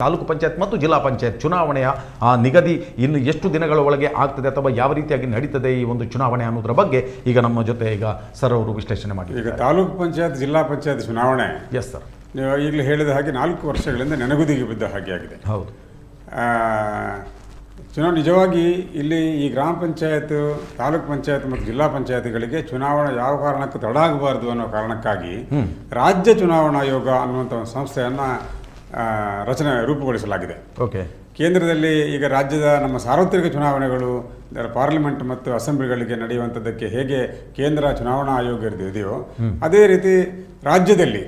ತಾಲೂಕು ಪಂಚಾಯತ್ ಮತ್ತು ಜಿಲ್ಲಾ ಪಂಚಾಯತ್ ಚುನಾವಣೆಯ ಆ, ನಿಗದಿ ಇನ್ನು ಎಷ್ಟು ದಿನಗಳ ಒಳಗೆ ಆಗ್ತದೆ ಅಥವಾ ಯಾವ ರೀತಿಯಾಗಿ ನಡೀತದೆ ಈ ಒಂದು ಚುನಾವಣೆ ಅನ್ನೋದ್ರ ಬಗ್ಗೆ ಈಗ ನಮ್ಮ ಜೊತೆ ಈಗ ಸರ್ ಅವರು ವಿಶ್ಲೇಷಣೆ ಈಗ ಮಾಡಿದ್ದಾರೆ ತಾಲೂಕು ಪಂಚಾಯತ್ ಜಿಲ್ಲಾ ಪಂಚಾಯತ್ ಚುನಾವಣೆ. ಎಸ್ ಸರ್ ನೀವು ಈಗಲೇ ಹೇಳಿದ ಹಾಗೆ ನಾಲ್ಕು ವರ್ಷಗಳಿಂದ ನೆನಗುದಿಗೆ ಬಿದ್ದ ಹಾಗೆ ಆಗಿದೆ. ಹೌದು. ಚುನಾವಣೆ ನಿಜವಾಗಿ ಇಲ್ಲಿ ಈ ಗ್ರಾಮ ಪಂಚಾಯತ್ ತಾಲೂಕು ಪಂಚಾಯತ್ ಮತ್ತು ಜಿಲ್ಲಾ ಪಂಚಾಯತ್ಗಳಿಗೆ ಚುನಾವಣೆ ಯಾವ ಕಾರಣಕ್ಕೂ ತಡ ಆಗಬಾರ್ದು ಅನ್ನೋ ಕಾರಣಕ್ಕಾಗಿ ರಾಜ್ಯ ಚುನಾವಣಾ ಆಯೋಗ ಅನ್ನುವಂಥ ಒಂದು ಸಂಸ್ಥೆಯನ್ನು ರಚನೆ ರೂಪುಗೊಳಿಸಲಾಗಿದೆ. ಓಕೆ. ಕೇಂದ್ರದಲ್ಲಿ ಈಗ ರಾಜ್ಯದ ನಮ್ಮ ಸಾರ್ವತ್ರಿಕ ಚುನಾವಣೆಗಳು ಪಾರ್ಲಿಮೆಂಟ್ ಮತ್ತು ಅಸೆಂಬ್ಲಿಗಳಿಗೆ ನಡೆಯುವಂಥದ್ದಕ್ಕೆ ಹೇಗೆ ಕೇಂದ್ರ ಚುನಾವಣಾ ಆಯೋಗ ಇದೆಯೋ ಅದೇ ರೀತಿ ರಾಜ್ಯದಲ್ಲಿ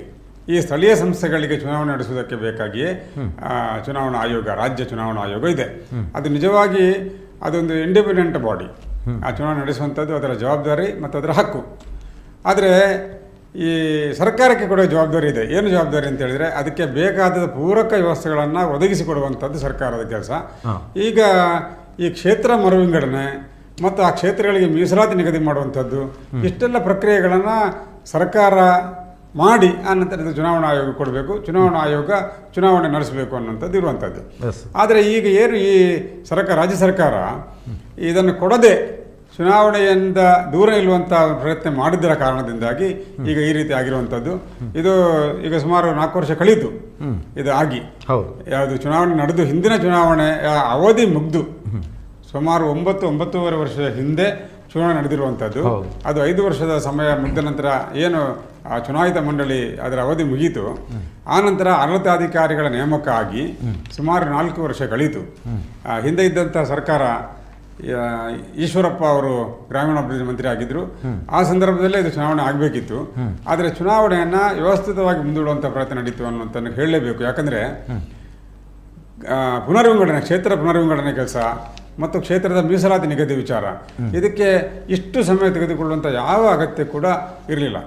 ಈ ಸ್ಥಳೀಯ ಸಂಸ್ಥೆಗಳಿಗೆ ಚುನಾವಣೆ ನಡೆಸುವುದಕ್ಕೆ ಬೇಕಾಗಿಯೇ ಚುನಾವಣಾ ಆಯೋಗ ರಾಜ್ಯ ಚುನಾವಣಾ ಆಯೋಗ ಇದೆ. ಅದು ನಿಜವಾಗಿ ಅದೊಂದು ಇಂಡಿಪೆಂಡೆಂಟ್ ಬಾಡಿ ಆ ಚುನಾವಣೆ ನಡೆಸುವಂಥದ್ದು ಅದರ ಜವಾಬ್ದಾರಿ ಮತ್ತು ಅದರ ಹಕ್ಕು. ಆದರೆ ಈ ಸರ್ಕಾರಕ್ಕೆ ಕೊಡೋ ಜವಾಬ್ದಾರಿ ಇದೆ. ಏನು ಜವಾಬ್ದಾರಿ ಅಂತ ಹೇಳಿದ್ರೆ ಅದಕ್ಕೆ ಬೇಕಾದ ಪೂರಕ ವ್ಯವಸ್ಥೆಗಳನ್ನು ಒದಗಿಸಿಕೊಡುವಂಥದ್ದು ಸರ್ಕಾರದ ಕೆಲಸ. ಈಗ ಈ ಕ್ಷೇತ್ರ ಮರುವಿಂಗಡಣೆ ಮತ್ತು ಆ ಕ್ಷೇತ್ರಗಳಿಗೆ ಮೀಸಲಾತಿ ನಿಗದಿ ಮಾಡುವಂಥದ್ದು ಇಷ್ಟೆಲ್ಲ ಪ್ರಕ್ರಿಯೆಗಳನ್ನು ಸರ್ಕಾರ ಮಾಡಿ ಆ ನಂತರ ಇದು ಚುನಾವಣಾ ಆಯೋಗ ಕೊಡಬೇಕು. ಚುನಾವಣಾ ಆಯೋಗ ಚುನಾವಣೆ ನಡೆಸಬೇಕು ಅನ್ನೋಂಥದ್ದು ಇರುವಂಥದ್ದು. ಆದರೆ ಈಗ ಏನು ಈ ಸರ್ಕಾರ ರಾಜ್ಯ ಸರ್ಕಾರ ಇದನ್ನು ಕೊಡದೆ ಚುನಾವಣೆಯಿಂದ ದೂರ ನಿಲ್ಲುವಂಥ ಪ್ರಯತ್ನ ಮಾಡಿದ್ದರ ಕಾರಣದಿಂದಾಗಿ ಈಗ ಈ ರೀತಿ ಆಗಿರುವಂತದ್ದು ಇದು ಈಗ ಸುಮಾರು ನಾಲ್ಕು ವರ್ಷ ಕಳೀತು ಇದು ಆಗಿ. ಯಾವುದು ಚುನಾವಣೆ ನಡೆದು ಹಿಂದಿನ ಚುನಾವಣೆ ಅವಧಿ ಮುಗ್ದು ಸುಮಾರು ಒಂಬತ್ತು ಒಂಬತ್ತೂವರೆ ವರ್ಷದ ಹಿಂದೆ ಚುನಾವಣೆ ನಡೆದಿರುವಂಥದ್ದು. ಅದು ಐದು ವರ್ಷದ ಸಮಯ ಮುಗಿದ ನಂತರ ಏನು ಆ ಚುನಾಯಿತ ಮಂಡಳಿ ಅದರ ಅವಧಿ ಮುಗೀತು. ಆ ನಂತರ ಆಡಳಿತಾಧಿಕಾರಿಗಳ ನೇಮಕ ಆಗಿ ಸುಮಾರು ನಾಲ್ಕು ವರ್ಷ ಕಳೀತು ಆ, ಹಿಂದೆ ಇದ್ದಂಥ ಸರ್ಕಾರ ಈಶ್ವರಪ್ಪ ಅವರು ಗ್ರಾಮೀಣಾಭಿವೃದ್ಧಿ ಮಂತ್ರಿ ಆಗಿದ್ರು. ಆ ಸಂದರ್ಭದಲ್ಲೇ ಇದು ಚುನಾವಣೆ ಆಗಬೇಕಿತ್ತು. ಆದರೆ ಚುನಾವಣೆಯನ್ನು ವ್ಯವಸ್ಥಿತವಾಗಿ ಮುಂದೂಡುವಂಥ ಪ್ರಯತ್ನ ನಡೀತು ಅನ್ನೋಂಥ ಹೇಳಲೇಬೇಕು. ಯಾಕಂದರೆ ಪುನರ್ವಿಂಗಡಣೆ ಕ್ಷೇತ್ರ ಪುನರ್ವಿಂಗಡಣೆ ಕೆಲಸ ಮತ್ತು ಕ್ಷೇತ್ರದ ಮೀಸಲಾತಿ ನಿಗದಿ ವಿಚಾರ. ಇದಕ್ಕೆ ಇಷ್ಟು ಸಮಯ ತೆಗೆದುಕೊಳ್ಳುವಂಥ ಯಾವ ಅಗತ್ಯ ಕೂಡ ಇರಲಿಲ್ಲ.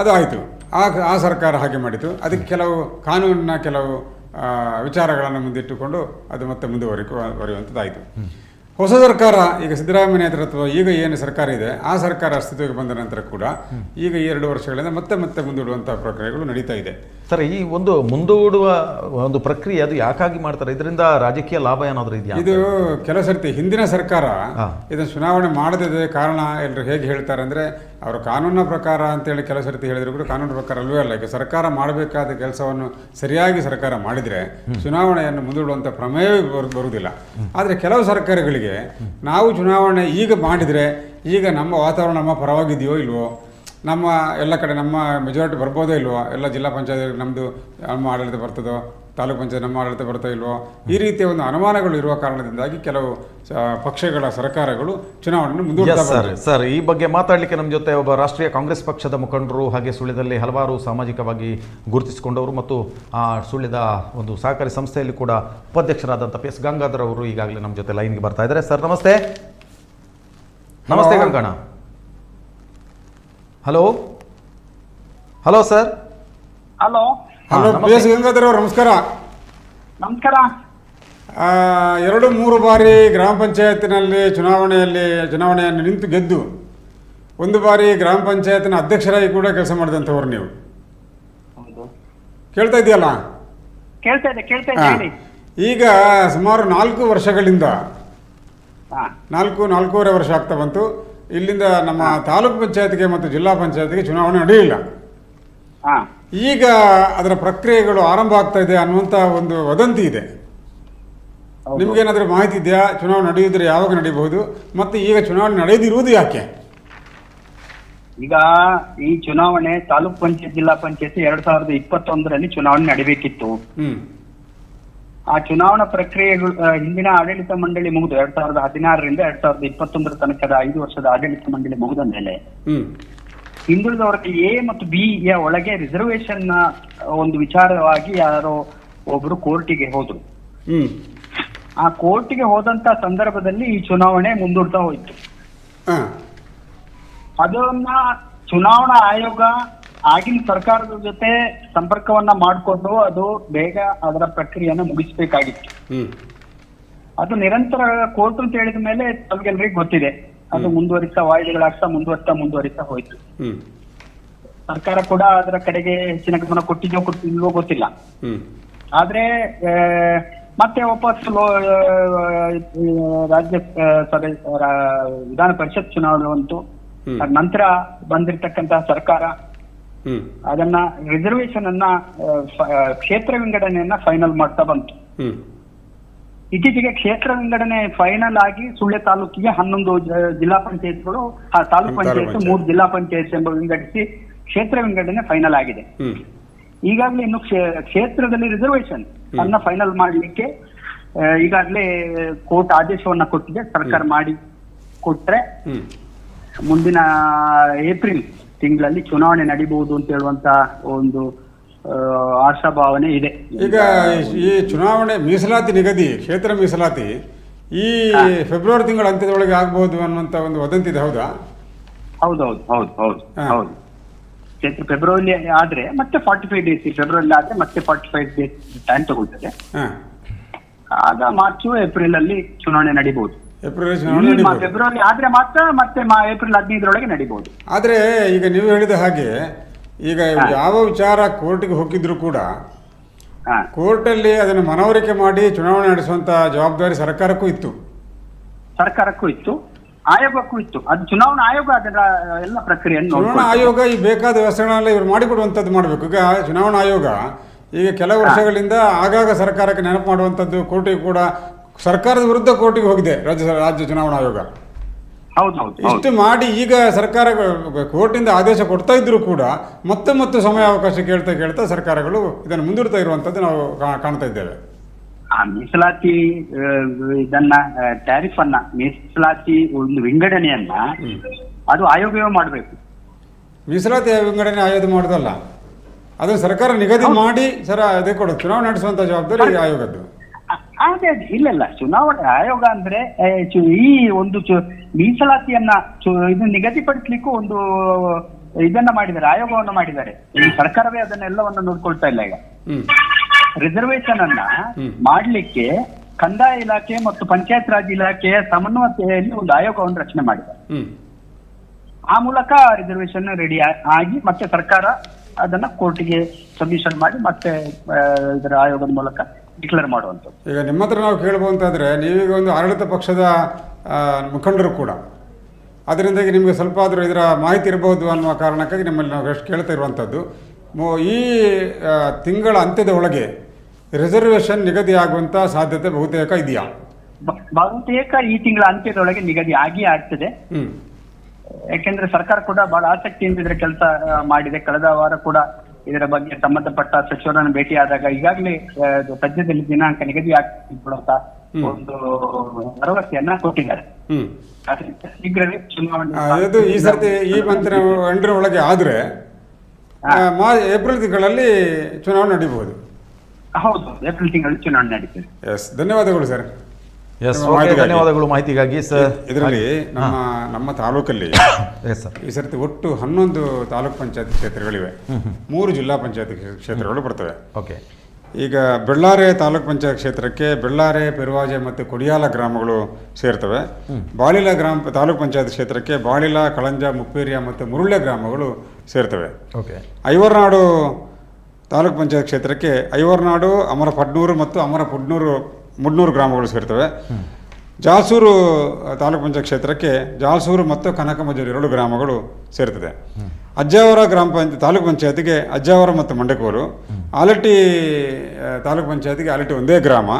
ಅದು ಆಯಿತು. ಆ ಆ ಸರ್ಕಾರ ಹಾಗೆ ಮಾಡಿತು. ಅದಕ್ಕೆ ಕೆಲವು ಕಾನೂನಿನ ಕೆಲವು ವಿಚಾರಗಳನ್ನು ಮುಂದಿಟ್ಟುಕೊಂಡು ಅದು ಮತ್ತೆ ಮುಂದುವರಿ ಬರೆಯುವಂಥದ್ದಾಯಿತು ಹೊಸ ಸರ್ಕಾರ, ಈಗ ಸಿದ್ದರಾಮಯ್ಯ ನೇತೃತ್ವ ಈಗ ಏನು ಸರ್ಕಾರ ಇದೆ, ಆ ಸರ್ಕಾರ ಅಸ್ತಿತ್ವಕ್ಕೆ ಬಂದ ನಂತರ ಕೂಡ ಈಗ ಈ ಎರಡು ವರ್ಷಗಳಿಂದ ಮತ್ತೆ ಮತ್ತೆ ಮುಂದೂಡುವಂಥ ಪ್ರಕ್ರಿಯೆಗಳು ನಡೀತಾ ಇದೆ. ಸರ್ ಈ ಒಂದು ಮುಂದೂಡುವ ಒಂದು ಪ್ರಕ್ರಿಯೆ ಅದು ಯಾಕಾಗಿ ಮಾಡ್ತಾರೆ? ಇದರಿಂದ ರಾಜಕೀಯ ಲಾಭ ಏನಾದರೂ ಇದೆಯಾ ಇದು ಕೆಲವು ಸರ್ತಿ ಹಿಂದಿನ ಸರ್ಕಾರ. ಇದನ್ನು ಚುನಾವಣೆ ಮಾಡದಿದೆ ಕಾರಣ ಎಲ್ಲರೂ ಹೇಗೆ ಹೇಳ್ತಾರೆ ಅಂದ್ರೆ ಅವರು ಕಾನೂನಿನ ಪ್ರಕಾರ ಅಂತೇಳಿ ಕೆಲವು ಸರ್ತಿ ಹೇಳಿದ್ರು ಕೂಡ ಕಾನೂನು ಪ್ರಕಾರ ಅಲ್ವೇ ಅಲ್ಲ. ಈಗ ಸರ್ಕಾರ ಮಾಡಬೇಕಾದ ಕೆಲಸವನ್ನು ಸರಿಯಾಗಿ ಸರ್ಕಾರ ಮಾಡಿದ್ರೆ ಚುನಾವಣೆಯನ್ನು ಮುಂದೂಡುವಂಥ ಪ್ರಮೇಯವೇ ಬರು- ಬರುವುದಿಲ್ಲ. ಆದರೆ ಕೆಲವು ಸರ್ಕಾರಗಳಿಗೆ ನಾವು ಚುನಾವಣೆ ಈಗ ಮಾಡಿದರೆ ಈಗ ನಮ್ಮ ವಾತಾವರಣ ನಮ್ಮ ಪರವಾಗಿದೆಯೋ ಇಲ್ವೋ ನಮ್ಮ ಎಲ್ಲ ಕಡೆ ನಮ್ಮ ಮೆಜಾರಿಟಿ ಬರ್ಬೋದೋ ಇಲ್ವೋ? ಎಲ್ಲ ಜಿಲ್ಲಾ ಪಂಚಾಯತ್ ನಮ್ಮದು ನಮ್ಮ ಆಡಳಿತ ಬರ್ತದೋ? ತಾಲೂಕು ಪಂಚಾಯತ್ ನಮ್ಮ ಆಡಳಿತ ಬರ್ತಾ ಇಲ್ವೋ? ಈ ರೀತಿಯ ಒಂದು ಅನುಮಾನಗಳು ಇರುವ ಕಾರಣದಿಂದಾಗಿ ಕೆಲವು ಪಕ್ಷಗಳ ಸರ್ಕಾರಗಳು ಚುನಾವಣೆಯನ್ನು ಮುಂದೂಡ್ತಾ ಸರ್ ಸರ್ ಈ ಬಗ್ಗೆ ಮಾತಾಡಲಿಕ್ಕೆ ನಮ್ಮ ಜೊತೆ ಒಬ್ಬ ರಾಷ್ಟ್ರೀಯ ಕಾಂಗ್ರೆಸ್ ಪಕ್ಷದ ಮುಖಂಡರು ಹಾಗೆ ಸುಳ್ಯದಲ್ಲಿ ಹಲವಾರು ಸಾಮಾಜಿಕವಾಗಿ ಗುರುತಿಸಿಕೊಂಡವರು ಮತ್ತು ಆ ಸುಳ್ಯದ ಒಂದು ಸಹಕಾರಿ ಸಂಸ್ಥೆಯಲ್ಲಿ ಕೂಡ ಉಪಾಧ್ಯಕ್ಷರಾದಂಥ ಪಿ ಎಸ್ ಗಂಗಾಧರ್ ಅವರು ಈಗಾಗಲೇ ನಮ್ಮ ಜೊತೆ ಲೈನ್ಗೆ ಬರ್ತಾ ಇದ್ದಾರೆ. ಸರ್ ನಮಸ್ತೆ. ನಮಸ್ತೆ. Ganganna hello hello sir hello hello. P S Gangadhar ಅವರು ನಮಸ್ಕಾರ. ನಮಸ್ಕಾರ. ಆ, ಎರಡು ಮೂರು ಬಾರಿ ಗ್ರಾಮ ಪಂಚಾಯತ್ನಲ್ಲಿ ಚುನಾವಣೆಯಲ್ಲಿ ಚುನಾವಣೆಯನ್ನು ನಿಂತು ಗೆದ್ದು ಒಂದು ಬಾರಿ ಗ್ರಾಮ ಪಂಚಾಯತ್ನ ಅಧ್ಯಕ್ಷರಾಗಿ ಕೂಡ ಕೆಲಸ ಮಾಡಿದಂಥವ್ರು ನೀವು. ಹೌದು. ಕೇಳ್ತಾ ಇದೆಯಲ್ಲ ಕೇಳ್ತಾ ಇದೆ ಕೇಳ್ತಾ ಇದೆ ಹೇಳಿ. ಈಗ ಸುಮಾರು ನಾಲ್ಕು ವರ್ಷಗಳಿಂದ ಹಾ. ನಾಲ್ಕು ನಾಲ್ಕೂವರೆ ವರ್ಷ ಆಗ್ತಾ ಬಂತು. ಇಲ್ಲಿಂದ ನಮ್ಮ ತಾಲೂಕು ಪಂಚಾಯತ್ಗೆ ಮತ್ತು ಜಿಲ್ಲಾ ಪಂಚಾಯತ್ಗೆ ಚುನಾವಣೆ ನಡೆಯಲಿಲ್ಲ. ಹಾ. ಈಗ ಅದರ ಪ್ರಕ್ರಿಯೆಗಳು ಆರಂಭ ಆಗ್ತಾ ಇದೆ ಅನ್ನುವಂಥ ಒಂದು ವದಂತಿ ಇದೆ. ನಿಮ್ಗೇನಾದ್ರೂ ಮಾಹಿತಿ ಇದೆಯಾ? ಚುನಾವಣೆ ನಡೆಯುವುದ್ರೆ ಯಾವಾಗ ನಡೆಯಬಹುದು ಮತ್ತು ಈಗ ಚುನಾವಣೆ ನಡೆಯದಿರುವುದು ಯಾಕೆ? ಈಗ ಈ ಚುನಾವಣೆ ತಾಲೂಕ್ ಪಂಚಾಯತ್ ಜಿಲ್ಲಾ ಪಂಚಾಯತ್ ಎರಡ್ ಸಾವಿರದ ಇಪ್ಪತ್ತೊಂದರಲ್ಲಿ ಚುನಾವಣೆ ನಡಿಬೇಕಿತ್ತು. ಆ ಚುನಾವಣಾ ಪ್ರಕ್ರಿಯೆಗಳು ಹಿಂದಿನ ಆಡಳಿತ ಮಂಡಳಿ ಮುಗಿದು ಎರಡ್ ಸಾವಿರದ ಹದಿನಾರರಿಂದ ಎರಡ್ ಸಾವಿರದ ಇಪ್ಪತ್ತೊಂದರ ತನಕದ ಐದು ವರ್ಷದ ಆಡಳಿತ ಮಂಡಳಿ ಮುಗಿದ ಮೇಲೆ ಹಿಂದುಳಿದ ವರ್ಗ ಎ ಮತ್ತು ಬಿ ಯ ಒಳಗೆ ರಿಸರ್ವೇಶನ್ನ ಒಂದು ವಿಚಾರವಾಗಿ ಯಾರೋ ಒಬ್ರು ಕೋರ್ಟಿಗೆ ಹೋದ್ರು. ಹ್ಮ್. ಆ ಕೋರ್ಟಿಗೆ ಹೋದಂತ ಸಂದರ್ಭದಲ್ಲಿ ಈ ಚುನಾವಣೆ ಮುಂದೂಡ್ತಾ ಹೋಯ್ತು. ಅದನ್ನ ಚುನಾವಣಾ ಆಯೋಗ ಆಗಿನ ಸರ್ಕಾರದ ಜೊತೆ ಸಂಪರ್ಕವನ್ನ ಮಾಡಿಕೊಂಡು ಅದು ಬೇಗ ಅದರ ಪ್ರಕ್ರಿಯೆಯನ್ನು ಮುಗಿಸ್ಬೇಕಾಗಿತ್ತು. ಅದು ನಿರಂತರ ಕೋರ್ಟ್ ಅಂತ ಹೇಳಿದ ಮೇಲೆ ತಮ್ಗೆಲ್ರಿಗೂ ಗೊತ್ತಿದೆ. ಅದು ಮುಂದುವರಿತಾ ವಾಯಿದೆಗಳಾಗ್ತಾ ಮುಂದುವರಿತಾ ಮುಂದುವರಿತಾ ಹೋಯ್ತು. ಸರ್ಕಾರ ಕೂಡ ಅದರ ಕಡೆಗೆ ಹೆಚ್ಚಿನ ಗಮನ ಕೊಟ್ಟಿದ್ಯೋ ಕೊಟ್ಟಿಲ್ವೋ ಗೊತ್ತಿಲ್ಲ. ಆದ್ರೆ ಮತ್ತೆ ವಾಪಸ್ ರಾಜ್ಯ ಸಭೆ ವಿಧಾನ ಪರಿಷತ್ ಚುನಾವಣೆ ಬಂತು. ನಂತರ ಬಂದಿರತಕ್ಕಂತಹ ಸರ್ಕಾರ ಅದನ್ನ ರಿಸರ್ವೇಶನ್ ಅನ್ನ ಕ್ಷೇತ್ರ ವಿಂಗಡಣೆಯನ್ನ ಫೈನಲ್ ಮಾಡ್ತಾ ಬಂತು. ಇತ್ತೀಚೆಗೆ ಕ್ಷೇತ್ರ ವಿಂಗಡಣೆ ಫೈನಲ್ ಆಗಿ ಸುಳ್ಯ ತಾಲೂಕಿಗೆ ಹನ್ನೊಂದು ಜಿಲ್ಲಾ ಪಂಚಾಯತ್ಗಳು ಆ ತಾಲೂಕ್ ಪಂಚಾಯತ್. ಮೂರು ಜಿಲ್ಲಾ ಪಂಚಾಯತ್ ಎಂಬ ವಿಂಗಡಿಸಿ ಕ್ಷೇತ್ರ ವಿಂಗಡಣೆ ಫೈನಲ್ ಆಗಿದೆ. ಈಗಾಗಲೇ ಇನ್ನು ಕ್ಷೇ- ಕ್ಷೇತ್ರದಲ್ಲಿ ರಿಸರ್ವೇಶನ್ ಅನ್ನ ಫೈನಲ್ ಮಾಡಲಿಕ್ಕೆ ಈಗಾಗಲೇ ಕೋರ್ಟ್ ಆದೇಶವನ್ನ ಕೊಟ್ಟಿದೆ. ಸರ್ಕಾರ ಮಾಡಿ ಕೊಟ್ರೆ ಮುಂದಿನ ಏಪ್ರಿಲ್ ತಿಂಗಳಲ್ಲಿ ಚುನಾವಣೆ ನಡೀಬಹುದು ಅಂತ ಹೇಳುವಂತ ಒಂದು ಆಶಾಭಾವನೆ ಇದೆ. ಈಗ ಈ ಚುನಾವಣೆ ಮೀಸಲಾತಿ ನಿಗದಿ ಕ್ಷೇತ್ರ ಮೀಸಲಾತಿ ಈ ಫೆಬ್ರವರಿ ತಿಂಗಳ ಅಂತ್ಯದೊಳಗೆ ಆಗಬಹುದು ಅನ್ನುವಂತ ಒಂದು ವದಂತಿ ಇದೆ ಹೌದಾ? ಹೌದೌದು ಹೌದು ಹೌದು. ಹೌದು. ಕ್ಷೇತ್ರ ಫೆಬ್ರವರಿ ಆದ್ರೆ ಮತ್ತೆ ಫಾರ್ಟಿ ಫೈವ್ ಡೇಸ್ ಫೆಬ್ರವರಿ ಆದ್ರೆ ಮತ್ತೆ ಫಾರ್ಟಿ ಫೈವ್ ಡೇಸ್ ಟೈಮ್ ತಗೊಳ್ತದೆ ಆಗ ಮಾರ್ಚ್ ಏಪ್ರಿಲ್ ಅಲ್ಲಿ ಚುನಾವಣೆ ನಡೀಬಹುದು. ಫೆಬ್ರವರಿ ಆದ್ರೆ ಮಾತ್ರ ಮತ್ತೆ ಏಪ್ರಿಲ್ ಹದಿನೈದರೊಳಗೆ ನಡಿಬಹುದು ಆದರೆ ಈಗ ನೀವು ಹೇಳಿದ ಹಾಗೆ ಈಗ ಯಾವ ವಿಚಾರ ಕೋರ್ಟ್ಗೆ ಹೋಗಿದ್ರು ಕೂಡ ಕೋರ್ಟ್ ಕೋರ್ಟಲ್ಲಿ ಅದನ್ನು ಮನವರಿಕೆ ಮಾಡಿ ಚುನಾವಣೆ ನಡೆಸುವಂತ ಜವಾಬ್ದಾರಿ ಸರ್ಕಾರಕ್ಕೂ ಇತ್ತು. ಸರ್ಕಾರಕ್ಕೂ ಇತ್ತು ಆಯೋಗಕ್ಕೂ ಇತ್ತು. ಅದು ಚುನಾವಣಾ ಆಯೋಗ ಅದರ ಎಲ್ಲ ಪ್ರಕ್ರಿಯೆಯನ್ನು ಚುನಾವಣಾ ಆಯೋಗ ಈ ಬೇಕಾದ ವ್ಯವಸ್ಥೆಗಳನ್ನೆಲ್ಲ ಇವರು ಮಾಡಿಕೊಡುವಂಥದ್ದು ಮಾಡಬೇಕು. ಈಗ ಚುನಾವಣಾ ಆಯೋಗ ಈಗ ಕೆಲವು ವರ್ಷಗಳಿಂದ ಆಗಾಗ ಸರ್ಕಾರಕ್ಕೆ ನೆನಪು ಮಾಡುವಂಥದ್ದು ಕೋರ್ಟಿಗೆ ಕೂಡ ಸರ್ಕಾರದ ವಿರುದ್ಧ ಕೋರ್ಟಿಗೆ ಹೋಗಿದೆ ರಾಜ್ಯ ರಾಜ್ಯ ಚುನಾವಣಾ ಆಯೋಗ. ಇಷ್ಟು ಮಾಡಿ ಈಗ ಸರ್ಕಾರ ಕೋರ್ಟಿಂದ ಆದೇಶ ಕೊಡ್ತಾ ಇದ್ರು ಕೂಡ ಮತ್ತೆ ಮತ್ತೆ ಸಮಯ ಅವಕಾಶ ಕೇಳ್ತಾ ಕೇಳ್ತಾ ಸರ್ಕಾರಗಳು ಇದನ್ನು ಮುಂದೂಡ್ತಾ ಇರುವಂತದ್ದು ನಾವು ಕಾಣ್ತಾ ಇದ್ದೇವೆ. ಆ ಮೀಸಲಾತಿ ಇದನ್ನ ಟ್ಯಾರಿಫ್ ಅನ್ನ ಮೀಸಲಾತಿ ಒಂದು ವಿಂಗಡಣೆಯನ್ನ ಅದು ಆಯೋಗವೇ ಮಾಡಬೇಕು. ಮೀಸಲಾತಿ ವಿಂಗಡಣೆ ಆಯೋಗ ಮಾಡೋದಲ್ಲ. ಅದು ಸರ್ಕಾರ ನಿಗದಿ ಮಾಡಿ ಸರ ಅದೇ ಕೊಡೋದು ಚುನಾವಣೆ ನಡೆಸುವಂತ ಜವಾಬ್ದಾರಿ ಆಯೋಗದ್ದು. ಅದೇ ಅದೇ, ಇಲ್ಲ ಇಲ್ಲ ಚುನಾವಣೆ ಆಯೋಗ ಅಂದ್ರೆ ಈ ಒಂದು ಮೀಸಲಾತಿಯನ್ನ ಇದು ನಿಗದಿಪಡಿಸ್ಲಿಕ್ಕೂ ಒಂದು ಇದನ್ನ ಮಾಡಿದ್ದಾರೆ ಆಯೋಗವನ್ನು ಮಾಡಿದ್ದಾರೆ. ಈ ಸರ್ಕಾರವೇ ಅದನ್ನೆಲ್ಲವನ್ನ ನೋಡ್ಕೊಳ್ತಾ ಇಲ್ಲ ಈಗ. ರಿಸರ್ವೇಶನ್ ಅನ್ನ ಮಾಡ್ಲಿಕ್ಕೆ ಕಂದಾಯ ಇಲಾಖೆ ಮತ್ತು ಪಂಚಾಯತ್ ರಾಜ್ ಇಲಾಖೆಯ ಸಮನ್ವಯತೆಯಲ್ಲಿ ಒಂದು ಆಯೋಗವನ್ನು ರಚನೆ ಮಾಡಿದ್ದಾರೆ. ಆ ಮೂಲಕ ರಿಸರ್ವೇಶನ್ ರೆಡಿ ಆಗಿ ಮತ್ತೆ ಸರ್ಕಾರ ಅದನ್ನ ಕೋರ್ಟಿಗೆ ಸಬ್ಮಿಷನ್ ಮಾಡಿ ಮತ್ತೆ ಇದರ ಆಯೋಗದ ಮೂಲಕ ಡಿಕ್ಲೇರ್ ಮಾಡುವಂಥದ್ದು. ಈಗ ನಿಮ್ಮ ಹತ್ರ ನಾವು ಕೇಳ್ಬೋಂತಾದ್ರೆ ನೀವೀಗ ಒಂದು ಆಡಳಿತ ಪಕ್ಷದ ಆ, ಮುಖಂಡರು ಕೂಡ. ಅದರಿಂದಾಗಿ ನಿಮಗೆ ಸ್ವಲ್ಪ ಆದರೂ ಇದರ ಮಾಹಿತಿ ಇರಬಹುದು ಅನ್ನುವ ಕಾರಣಕ್ಕಾಗಿ ನಿಮ್ಮಲ್ಲಿ ನಾವು ಎಷ್ಟು ಕೇಳ್ತಾ ಇರುವಂಥದ್ದು. ಮೊ- ಈ ಆ, ತಿಂಗಳ ಅಂತ್ಯದ ಒಳಗೆ ರಿಸರ್ವೇಷನ್ ನಿಗದಿ ಆಗುವಂತಹ ಸಾಧ್ಯತೆ ಬಹುತೇಕ ಇದೆಯಾ? ಬ- ಬಹುತೇಕ ಈ ತಿಂಗಳ ಅಂತ್ಯದೊಳಗೆ ನಿಗದಿ ಆಗಿ ಆಗ್ತದೆ. ಹ್ಞೂ ಯಾಕೆಂದ್ರೆ ಸರ್ಕಾರ ಕೂಡ ಬಹಳ ಆಸಕ್ತಿಯಿಂದ ಇದರ ಕೆಲಸ ಮಾಡಿದೆ. ಕಳೆದ ವಾರ ಕೂಡ ಇದರ ಬಗ್ಗೆ ಸಂಬಂಧಪಟ್ಟ ಸಚಿವರನ್ನು ಭೇಟಿಯಾದಾಗ ಈಗಾಗಲೇ ಸದ್ಯದಲ್ಲಿ ದಿನಾಂಕ ನಿಗದಿ ಆಗ್ತಿರುವಂತ ಹ್ಮ್. ಒಂದು ಭರವಸೆಯನ್ನ ಕೊಟ್ಟಿದ್ದಾರೆ. ಶೀಘ್ರವೇ ಚುನಾವಣೆ ಈ ಸರ್ತಿ ಈ ಮಂತ್ರಿ ಎಂಟರ ಒಳಗೆ ಆದರೆ ಮಾ ಏಪ್ರಿಲ್ ತಿಂಗಳಲ್ಲಿ ಚುನಾವಣೆ ನಡೀಬಹುದು. ಹೌದು ಏಪ್ರಿಲ್ ತಿಂಗಳಲ್ಲಿ ಚುನಾವಣೆ ನಡೀತದೆ. ಎಸ್ ಧನ್ಯವಾದಗಳು ಸರ್. ಧನ್ಯವಾದಗಳು. ಮಾಹಿತಿಗಾಗಿ ಸರ್ ಇದರಲ್ಲಿ ನಮ್ಮ ನಮ್ಮ ತಾಲೂಕಲ್ಲಿ ಈ ಸರ್ತಿ ಒಟ್ಟು ಹನ್ನೊಂದು ತಾಲೂಕ್ ಪಂಚಾಯತ್ ಕ್ಷೇತ್ರಗಳಿವೆ. ಮೂರು ಜಿಲ್ಲಾ ಪಂಚಾಯತ್ ಕ್ಷೇತ್ರಗಳು ಬರ್ತವೆ. ಓಕೆ ಈಗ ಬೆಳ್ಳಾರೆ ತಾಲೂಕ್ ಪಂಚಾಯತ್ ಕ್ಷೇತ್ರಕ್ಕೆ ಬೆಳ್ಳಾರೆ ಪೆರುವಾಜೆ ಮತ್ತು ಕೊಡಿಯಾಲ ಗ್ರಾಮಗಳು ಸೇರ್ತವೆ. ಬಾಳಿಲ ಗ್ರಾಮ ತಾಲೂಕ್ ಪಂಚಾಯತ್ ಕ್ಷೇತ್ರಕ್ಕೆ ಬಾಳಿಲ ಕಳಂಜ ಮುಪ್ಪೇರಿಯ ಮತ್ತು ಮುರುಳ್ಳೆ ಗ್ರಾಮಗಳು ಸೇರ್ತವೆ. ಓಕೆ ಐವರ್ನಾಡು ತಾಲೂಕ್ ಪಂಚಾಯತ್ ಕ್ಷೇತ್ರಕ್ಕೆ ಐವರ್ನಾಡು ಅಮರ ಪಡ್ನೂರು ಮತ್ತು ಅಮರ ಮುಡ್ನೂರು ಗ್ರಾಮಗಳು ಸೇರ್ತವೆ. ಜಾಸೂರು ತಾಲೂಕು ಪಂಚಾಯತ್ ಕ್ಷೇತ್ರಕ್ಕೆ ಜಾಸೂರು ಮತ್ತು ಕನಕಮಜೂರು ಎರಡು ಗ್ರಾಮಗಳು ಸೇರ್ತದೆ. ಅಜ್ಜಾವರ ಗ್ರಾಮ ಪಂಚಾಯತ್ ತಾಲೂಕು ಪಂಚಾಯತಿಗೆ ಅಜ್ಜಾವರ ಮತ್ತು ಮಂಡಕೂರು. ಆಲಟಿ ತಾಲೂಕು ಪಂಚಾಯತಿಗೆ ಆಲಟಿ ಒಂದೇ ಗ್ರಾಮ.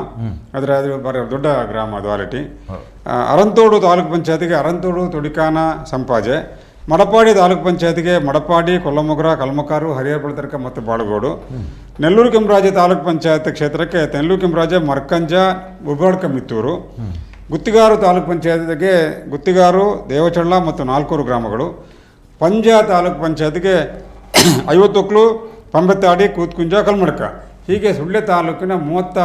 ಆದರೆ ಅದು ಬರ ದೊಡ್ಡ ಗ್ರಾಮ ಅದು ಆಲಟಿ ಅರಂತೋಡು ತಾಲೂಕು ಪಂಚಾಯತಿಗೆ ಅರಂತೋಡು, ತುಡಿಕಾನ, ಸಂಪಾಜೆ. ಮಡಪಾಡಿ ತಾಲೂಕು ಪಂಚಾಯತಿಗೆ ಮಡಪಾಡಿ, ಕೊಲ್ಲಮೊಗ್ರ, ಕಲ್ಮಕಾರು ಹರಿಹರಪುಳತರ್ಕ ಮತ್ತು ಬಾಳಗೋಡು. ನೆಲ್ಲೂರು ಕೆಂಪರಾಜ ತಾಲೂಕು ಪಂಚಾಯತ್ ಕ್ಷೇತ್ರಕ್ಕೆ ನೆಲ್ಲೂರು ಕೆಂಪರಾಜ, ಮರ್ಕಂಜ ಉಬಾಡ್ಕ ಮಿತ್ತೂರು. ಗುತ್ತಿಗಾರು ತಾಲೂಕು ಪಂಚಾಯತಿಗೆ ಗುತ್ತಿಗಾರು, ದೇವಚಳ್ಳ ಮತ್ತು ನಾಲ್ಕೂರು ಗ್ರಾಮಗಳು. ಪಂಜ ತಾಲೂಕು ಪಂಚಾಯತ್ಗೆ ಐವತ್ತೊಕ್ಲು, ಪಂಬತ್ತಾಡಿ, ಕೂತ್ಕುಂಜ, ಕಲ್ಮಡ್ಕ. ಹೀಗೆ ಸುಳ್ಳೆ ತಾಲೂಕಿನ ಮೂವತ್ತ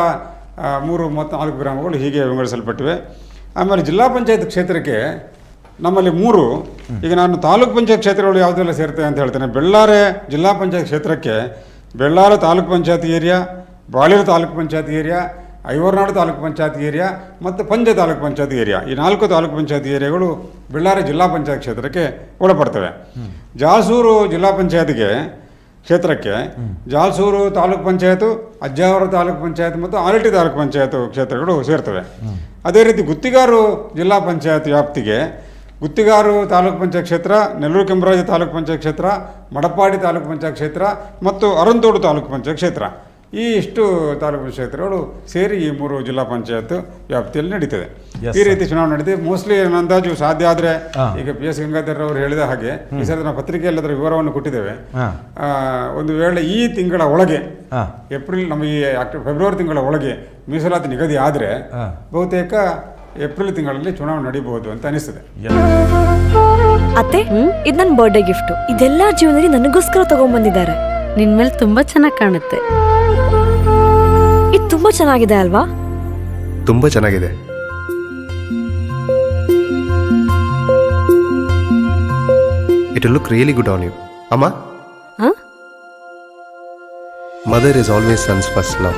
ಮೂರು ಮೂವತ್ತ್ನಾಲ್ಕು ಗ್ರಾಮಗಳು ಹೀಗೆ ವಿಂಗಡಿಸಲ್ಪಟ್ಟಿವೆ. ಆಮೇಲೆ ಜಿಲ್ಲಾ ಪಂಚಾಯತ್ ಕ್ಷೇತ್ರಕ್ಕೆ ನಮ್ಮಲ್ಲಿ ಮೂರು. ಈಗ ನಾನು ತಾಲೂಕ್ ಪಂಚಾಯತ್ ಕ್ಷೇತ್ರಗಳು ಯಾವುದೆಲ್ಲ ಸೇರ್ತವೆ ಅಂತ ಹೇಳ್ತೇನೆ. ಬೆಳ್ಳಾರೆ ಜಿಲ್ಲಾ ಪಂಚಾಯತ್ ಕ್ಷೇತ್ರಕ್ಕೆ Bellare taluk panchayat area, Baleru taluk panchayat area, Aivarnadu taluk panchayat area ಮತ್ತು ಪಂಜೆ ತಾಲೂಕು ಪಂಚಾಯತ್ ಏರಿಯಾ. ಈ ನಾಲ್ಕು ತಾಲೂಕ್ ಪಂಚಾಯತ್ ಏರಿಯಾಗಳು ಬೆಳ್ಳಾರಿ ಜಿಲ್ಲಾ ಪಂಚಾಯತ್ ಕ್ಷೇತ್ರಕ್ಕೆ ಒಳಪಡ್ತವೆ. ಜಾಸೂರು ಜಿಲ್ಲಾ ಪಂಚಾಯತ್ಗೆ ಕ್ಷೇತ್ರಕ್ಕೆ ಜಾಲ್ಸೂರು ತಾಲೂಕ್ ಪಂಚಾಯತು, ಅಜ್ಜಾವರ ತಾಲೂಕ್ ಪಂಚಾಯತ್ ಮತ್ತು ಆಲಟಿ ತಾಲೂಕು ಪಂಚಾಯತ್ ಕ್ಷೇತ್ರಗಳು ಸೇರ್ತವೆ. ಅದೇ ರೀತಿ ಗುತ್ತಿಗಾರು ಜಿಲ್ಲಾ ಪಂಚಾಯತ್ ವ್ಯಾಪ್ತಿಗೆ ಗುತ್ತಿಗಾರು ತಾಲೂಕು ಪಂಚಾಯತ್ ಕ್ಷೇತ್ರ ನೆಲ್ಲೂರು ಕೆಂಬರಾಜ ತಾಲೂಕು ಪಂಚಾಯತ್ ಕ್ಷೇತ್ರ ಮಡಪ್ಪಾಡಿ ತಾಲೂಕು ಪಂಚಾಯತ್ ಕ್ಷೇತ್ರ ಮತ್ತು ಅರಂತೋಡು ತಾಲೂಕು ಪಂಚಾಯತ್ ಕ್ಷೇತ್ರ. ಈ ಇಷ್ಟು ತಾಲೂಕು ಕ್ಷೇತ್ರಗಳು ಸೇರಿ ಈ ಮೂರು ಜಿಲ್ಲಾ ಪಂಚಾಯತ್ ವ್ಯಾಪ್ತಿಯಲ್ಲಿ ನಡೀತದೆ. ಈ ರೀತಿ ಚುನಾವಣೆ ನಡೀತದೆ. ಮೋಸ್ಟ್ಲಿ ಅಂದಾಜು ಸಾಧ್ಯ ಆದರೆ ಈಗ ಪಿ ಎಸ್ ಗಂಗಾಧರ್ ಅವರು ಹೇಳಿದ ಹಾಗೆ ಈ ಸರಿ ನಾವು ಪತ್ರಿಕೆಯಲ್ಲಿ ಅದರ ವಿವರವನ್ನು ಕೊಟ್ಟಿದ್ದೇವೆ. ಆ, ಒಂದು ವೇಳೆ ಈ ತಿಂಗಳ ಒಳಗೆ ಏಪ್ರಿಲ್ ನಮಗೆ ಈ ಫೆಬ್ರವರಿ ತಿಂಗಳ ಒಳಗೆ ಮೀಸಲಾತಿ ನಿಗದಿ ಆದರೆ ಬಹುತೇಕ ಏಪ್ರಿಲ್ ತಿಂಗಳಲ್ಲಿ ಚುನಾವಣೆ ನಡೀಬಹುದು ಅಂತ ಅನಿಸ್ತದೆ. ಅತ್ತೆ ಇದು ನನ್ನ ಬರ್ಡೇ ಗಿಫ್ಟ್ ಇದೆಲ್ಲ ಜೀವನದಲ್ಲಿ ನನಗೋಸ್ಕರ ತಗೊಂಡ್ಬಂದಿದ್ದಾರೆ ನಿನ್ ಮೇಲೆ ತುಂಬಾ ಚೆನ್ನಾಗಿ ಕಾಣುತ್ತೆ. ಇದು ತುಂಬಾ ಚೆನ್ನಾಗಿದೆ ಅಲ್ವಾ? ತುಂಬಾ ಚೆನ್ನಾಗಿದೆ. It look really good on you ಅಮ್ಮ? Mother is always sons first love